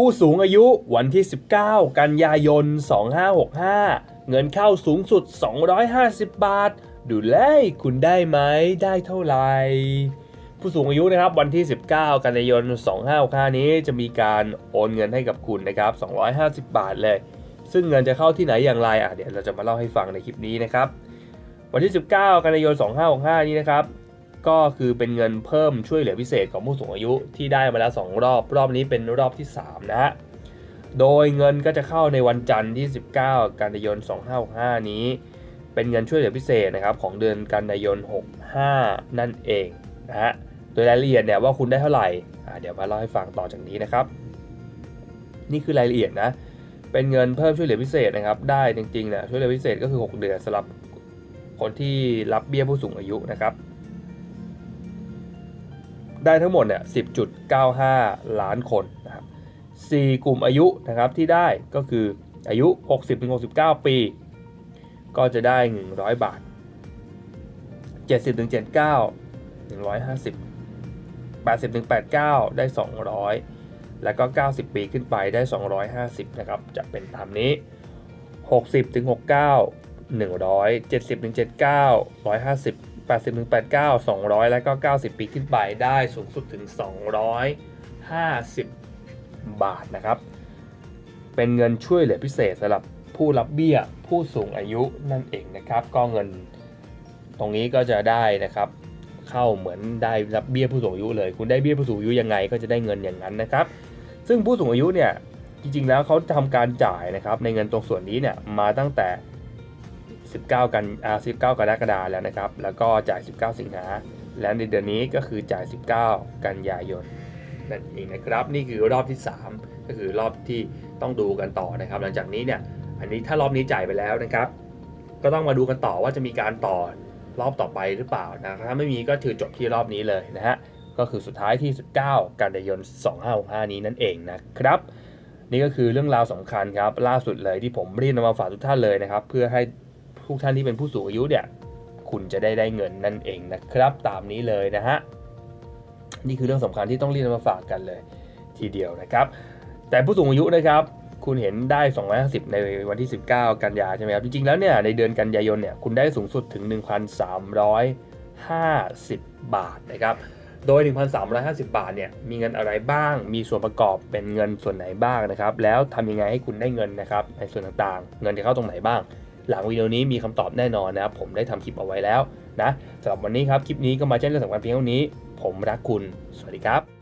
ผู้สูงอายุวันที่ 19 กันยายน 2565 เงินเข้าสูงสุด 250 บาท ดูแลคุณได้ไหมได้เท่าไหร่ผู้สูงอายุนะครับวันที่ 19 กันยายน 2565 นี้จะมีการโอนเงินให้กับคุณนะครับ 250 บาทเลย ซึ่งเงินจะเข้าที่ไหนอย่างไรอะเดี๋ยวเราจะมาเล่าให้ฟังในคลิปนี้นะครับ วันที่ 19 กันยายน 2565 นี้นะครับ ก็คือเป็นเงินเพิ่มช่วยเหลือพิเศษของผู้สูงอายุที่ได้มาแล้ว 2 รอบ รอบนี้เป็นรอบที่ 3 นะฮะ โดยเงินก็จะเข้าในวันจันทร์ที่ 19 กันยายน 2565 นี้ เป็นเงินช่วยเหลือพิเศษนะครับของเดือนกันยายน 65 นั่นเองนะฮะ โดยรายละเอียดเนี่ยว่าคุณได้เท่าไหร่เดี๋ยวมาเล่าให้ฟังต่อจากนี้นะครับ นี่คือรายละเอียดนะ เป็นเงินเพิ่มช่วยเหลือพิเศษนะครับ ได้จริงๆเนี่ยช่วยเหลือพิเศษก็คือ 6 เดือนสำหรับคนที่รับเบี้ยผู้สูงอายุนะครับ ได้ทั้งหมดเนี่ย 10.95 ล้านคนนะครับ4กลุ่มอายุนะครับที่ได้ก็คืออายุ 60-69 ปี ก็จะได้ 100 บาท 70-79 150 80-89 ได้ 200 แล้วก็ 90 ปีขึ้นไปได้ 250 นะครับ จะเป็นตามนี้ 60-69 100 70-79 150 80-89 200 แล้วก็ 90 ปีขึ้นไปได้สูงสุดถึง 250 บาทนะครับ เป็นเงินช่วยเหลือพิเศษสำหรับผู้รับเบี้ยผู้สูงอายุนั่นเองนะครับ ก็เงินตรงนี้ก็จะได้นะครับเข้าเหมือนได้รับเบี้ยผู้สูงอายุเลย คุณได้เบี้ยผู้สูงอายุยังไงก็จะได้เงินอย่างนั้นนะครับ ซึ่งผู้สูงอายุเนี่ยจริงๆแล้วเขาทำการจ่ายนะครับในเงินตรงส่วนนี้เนี่ยมาตั้งแต่ 19 กันอ่า19 กรกฎาคมแล้วนะครับ แล้วก็จ่าย 19 สิงหาและในเดือนนี้ก็คือจ่าย 19 กันยายนนั่นเองนะครับ นี่คือรอบที่ 3 ก็คือรอบที่ต้องดูกันต่อนะครับ หลังจากนี้เนี่ย อันนี้ถ้ารอบนี้จ่ายไปแล้วนะครับ ก็ต้องมาดูกันต่อว่าจะมีการต่อรอบต่อไปหรือเปล่านะถ้าไม่มีก็ถือจบที่รอบนี้เลยนะฮะ ก็คือสุดท้ายที่ 19 กันยายน 2565 นี้นั่นเองนะครับ นี่ก็คือเรื่องราวสำคัญครับ ล่าสุดเลยที่ผมรีบนำมาฝากทุกท่านเลยนะครับ เพื่อให้ ทุกท่านที่เป็นผู้สูงอายุเนี่ยคุณจะได้ได้เงินนั่นเองนะครับ ตามนี้เลยนะฮะนี่คือเรื่องสำคัญที่ต้องรีบนำมาฝากกันเลย ทีเดียวนะครับ แต่ผู้สูงอายุนะครับ คุณเห็นได้ 250 ในวันที่ 19 กันยาใช่ไหมครับ จริงๆแล้วเนี่ยในเดือนกันยายนเนี่ยคุณได้สูงสุดถึง 1,350 บาทนะครับ โดย 1,350 บาทเนี่ยมีเงินอะไรบ้าง มีส่วนประกอบเป็นเงินส่วนไหนบ้างนะครับ แล้วทำยังไงให้คุณได้เงินนะครับในส่วนต่างๆ เงินจะเข้าตรงไหนบ้าง หลังวิดีโอนี้มีคำตอบแน่นอนนะครับผมได้ทำคลิปเอาไว้แล้วนะสำหรับวันนี้ครับคลิปนี้ก็มาแจ้งเรื่องสำคัญเพียงเท่านี้ ผมรักคุณ สวัสดีครับ